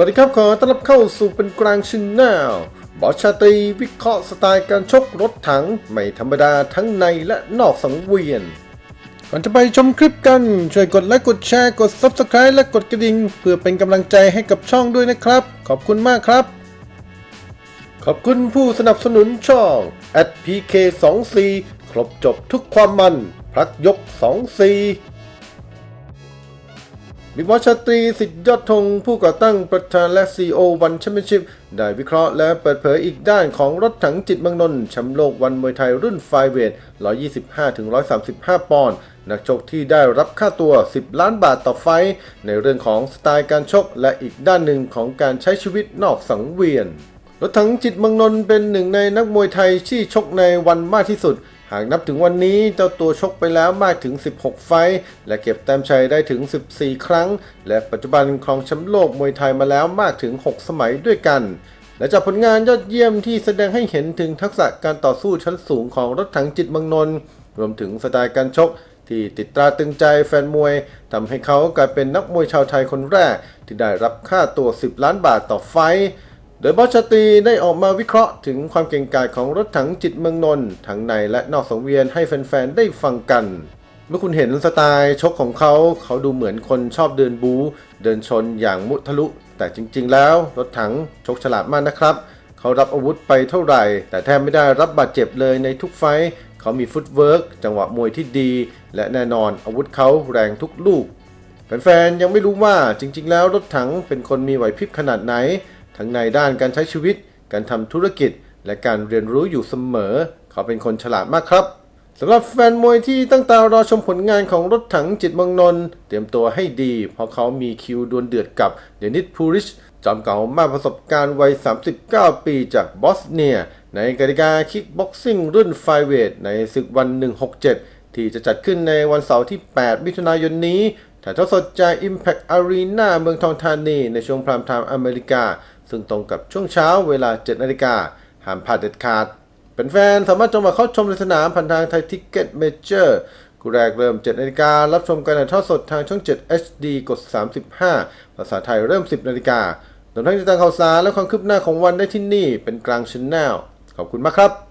วัสดีครับ ขอต้อนรับเข้าสู่เป็นกลางชินแนลบอชาตีวิเคราะห์สไตล์การชกรถถัง ไม่ธรรมดาทั้งในและนอกสังเวียน ก่อนจะไปชมคลิปกัน ช่วยกดไลค์กดแชร์กด Subscribe และกดกระดิ่ง เพื่อเป็นกำลังใจให้กับช่องด้วยนะครับ ขอบคุณมากครับ ขอบคุณผู้สนับสนุนช่อง @pk24 ครบจบทุกความมันพลักยก 24วิวัชตรีสิทธิยอดธงผู้ก่อตั้งประธานและ CEO วันแชมเปี้ยนชิพได้วิเคราะห์และเปิดเผยอีกด้านของรถถังจิตเมืองนนท์แชมป์โลกวันมวยไทยรุ่นไฟเวท 125-135 ปอนด์นักชกที่ได้รับค่าตัว 10 ล้านบาทต่อไฟ ในเรื่องของสไตล์การชกและอีกด้านหนึ่งของการใช้ชีวิตนอกสังเวียน รถถังจิตเมืองนนท์เป็นหนึ่งในนักมวยไทยที่ชกในวันมากที่สุด หากนับถึงวันนี้เจ้าตัวชกไปแล้วมากถึง 16 ไฟท์และเก็บแต้มชัยได้ถึง 14 ครั้ง และปัจจุบันครองแชมป์โลกมวยไทยมาแล้วมากถึง 6 สมัยด้วยกัน และจากผลงานยอดเยี่ยมที่แสดงให้เห็นถึงทักษะการต่อสู้ชั้นสูงของรถถังจิตมืองนนท์รวมถึงสไตล์การชกที่ติดตราตึงใจแฟนมวยทำให้เขากลายเป็นนักมวยชาวไทยคนแรก ที่ได้รับค่าตัว 10 ล้านบาทต่อไฟท์ โดยบอสชาตีได้ออกมาวิเคราะห์ถึงความเก่งกาจของรถถังจิตเมืองนนท์ทั้งในและนอกสังเวียนให้แฟนๆ ได้ฟังกัน เมื่อคุณเห็นสไตล์ชกของเขา เขาดูเหมือนคนชอบเดินบูเดินชนอย่างมุทะลุ แต่จริงๆ แล้วรถถังชกฉลาดมากนะครับ เขารับอาวุธไปเท่าไหร่ แต่แทบไม่ได้รับบาดเจ็บเลยในทุกไฟเขามีฟุตเวิร์กจังหวะมวยที่ดี และแน่นอนอาวุธเขาแรงทุกลูกแฟนๆยังไม่รู้ว่าจริง ๆ แล้วรถถังเป็นคนมีไหวพริบขนาดไหน ทั้งในด้านการใช้ชีวิต การทำธุรกิจ และการเรียนรู้อยู่เสมอ เขาเป็นคนฉลาดมากครับสำหรับแฟนมวยที่ตั้งตารอชมผลงานของรถถังจิตเมืองนนท์เตรียมตัวให้ดี เพราะเขามีคิวดวลเดือดกับเดนิสพูริช จอมเก่ามากประสบการณ์วัย 39 ปีจากบอสเนีย ในกติกาคิกบ็อกซิ่งรุ่นไฟเวทในศึกวัน 167 ที่จะจัดขึ้นในวันเสาร์ที่ 8 มิถุนายนนี้ถ่ายทอดสดจาก Impact Arena เมืองทองธานี ในช่วงพรามไทม์อเมริกา ซึ่งตรงกับช่วงเช้าเวลา 7นาฬิกาห้ามพลาดเด็ดขาดเป็นแฟนสามารถจองบัตรเข้าชมในสนามผ่านทางไทยทิกเก็ตเมเจอร์กูแรกเริ่ม 7นาฬิการับชมการถ่ายทอดสดทางช่อง 7 HD กด 35 ภาษาไทยเริ่ม 10นาฬิการวมทั้งติดตามข่าวสารและความคืบหน้าของวันได้ที่นี่เป็นกลางชแนลขอบคุณมากครับ